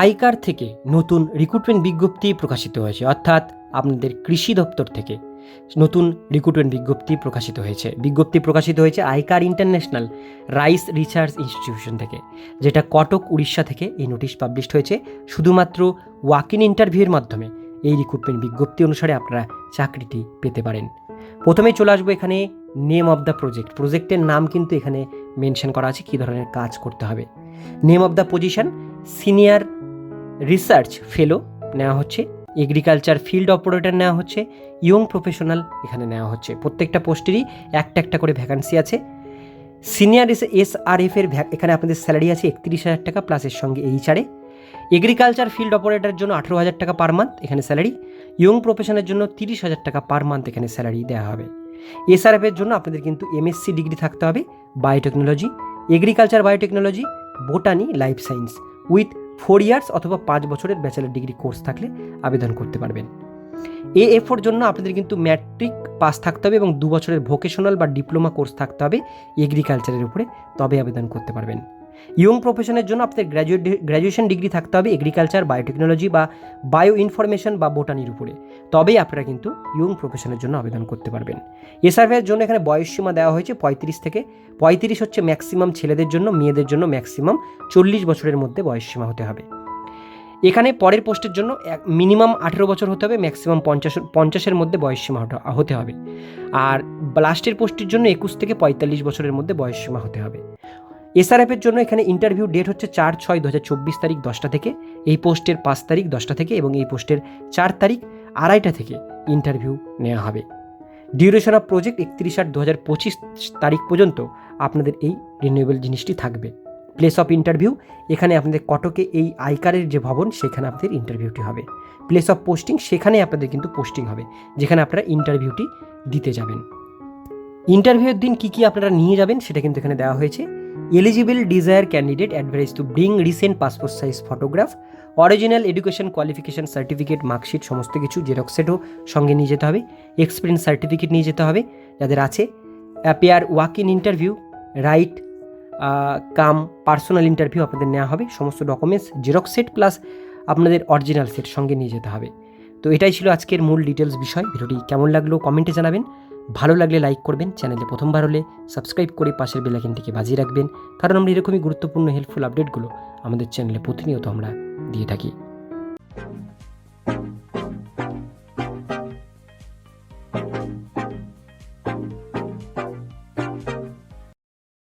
আইকার থেকে নতুন রিক্রুটমেন্ট বিজ্ঞপ্তি প্রকাশিত হয়েছে। অর্থাৎ আপনাদের কৃষি দপ্তর থেকে নতুন রিক্রুটমেন্ট বিজ্ঞপ্তি প্রকাশিত হয়েছে। বিজ্ঞপ্তি প্রকাশিত হয়েছে ICAR international rice research institution থেকে, যেটা কটক, উড়িষ্যা থেকে এই নোটিশ পাবলিশড হয়েছে। শুধুমাত্র ওয়াক ইন ইন্টারভিউয়ের মাধ্যমে এই রিক্রুটমেন্ট বিজ্ঞপ্তি অনুসারে আপনারা চাকরিটি পেতে পারেন। প্রথমে চলে আসব এখানে নেম অফ দ্য প্রজেক্ট প্রজেক্টের নাম কিন্তু এখানে মেনশন করা আছে, কী ধরনের কাজ করতে হবে। Name of the position senior research fellow নেওয়া হচ্ছে এগ্রিকালচার ফিল্ড অপারেটর নেওয়া হচ্ছে ইয়ং প্রফেশনাল এখানে নেওয়া হচ্ছে। প্রত্যেকটা পোস্টেরই একটা একটা করে ভ্যাকান্সি আছে। সিনিয়র এস আর এফ এর এখানে আপনাদের স্যালারি আছে একত্রিশ হাজার টাকা প্লাস এর সঙ্গে এইচআরে এগ্রিকালচার ফিল্ড অপারেটরের জন্য আঠেরো হাজার টাকা পার মান্থ এখানে স্যালারি ইয়ং প্রফেশনের জন্য তিরিশ হাজার টাকা পার মান্থ এখানে স্যালারি দেওয়া হবে। এসআরএফ এর জন্য আপনাদের কিন্তু এমএসসি ডিগ্রি থাকতে হবে biotechnology agriculture biotechnology botany life science with four years অথবা পাঁচ বছরের ব্যাচেলার ডিগ্রি কোর্স থাকলে আবেদন করতে পারবেন। এ এফোর জন্য আপনাদের কিন্তু ম্যাট্রিক পাস থাকতে হবে এবং দু বছরের ভোকেশনাল বা ডিপ্লোমা কোর্স থাকতে হবে এগ্রিকালচারের উপরে। তবে আবেদন করতে পারবেন। ইয়ং প্রফেশনের জন্য আপনাদের গ্র্যাজুয়েট গ্র্যাজুয়েশন ডিগ্রি থাকতে হবে এগ্রিকালচার, বায়োটেকনোলজি বা বায়ো ইনফরমেশন বা বোটানির উপরে। তবেই আপনারা কিন্তু ইয়ং প্রফেশনের জন্য আবেদন করতে পারবেন। এ সার্ভের জন্য এখানে বয়সসীমা দেওয়া হয়েছে পঁয়ত্রিশ থেকে, পঁয়ত্রিশ হচ্ছে ম্যাক্সিমাম ছেলেদের জন্য, মেয়েদের জন্য ম্যাক্সিমাম চল্লিশ বছরের মধ্যে বয়সসীমা হতে হবে। এখানে পরের পোস্টের জন্য মিনিমাম আঠেরো বছর হতে হবে, ম্যাক্সিমাম পঞ্চাশ, পঞ্চাশের মধ্যে বয়সসীমা হতে হবে। আর লাস্টের পোস্টের জন্য একুশ থেকে পঁয়তাল্লিশ বছরের মধ্যে বয়সসীমা হতে হবে। এসআরএফের জন্য এখানে ইন্টারভিউ ডেট হচ্ছে চার ছয় দু তারিখ দশটা থেকে, এই পোস্টের পাঁচ তারিখ দশটা থেকে এবং এই পোস্টের চার তারিখ আড়াইটা থেকে ইন্টারভিউ নেওয়া হবে। ডিউরেশন অফ প্রজেক্ট একত্রিশ আট দু তারিখ পর্যন্ত আপনাদের এই রিনিউয়েবল জিনিসটি থাকবে। প্লেস অফ ইন্টারভিউ এখানে আপনাদের কটকে এই আইকারের যে ভবন, সেখানে আপনাদের ইন্টারভিউটি হবে। প্লেস অফ পোস্টিং সেখানে আপনাদের কিন্তু পোস্টিং হবে, যেখানে আপনারা ইন্টারভিউটি দিতে যাবেন। ইন্টারভিউয়ের দিন কী কী আপনারা নিয়ে যাবেন, সেটা কিন্তু এখানে দেওয়া হয়েছে। Eligible desire candidate advise to bring recent passport size photograph original education qualification certificate marksheet সমস্ত কিছু জেরক্স সেটও সঙ্গে নিয়ে যেতে হবে এক্সপিরিয়েন্স সার্টিফিকেট নিয়ে যেতে হবে, যাদের আছে appear walk in interview right cum personal interview আপনাদের নেওয়া হবে, সমস্ত ডকুমেন্টস জেরক্স সেট প্লাস আপনাদের অরিজিনাল সেট সঙ্গে নিয়ে যেতে হবে। তো এটাই ছিল আজকের মূল ডিটেলস বিষয়, ভিডিওটি কেমন লাগল কমেন্টে জানাবেন। ভালো লাগলে লাইক করবেন, চ্যানেলে প্রথমবার হলে সাবস্ক্রাইব করে পাশের বেলাইকিনটিকে বাজিয়ে রাখবেন, কারণ আমরা এরকমই গুরুত্বপূর্ণ হেল্পফুল আপডেটগুলো আমাদের চ্যানেলে প্রতিনিয়ত আমরা দিয়ে থাকি।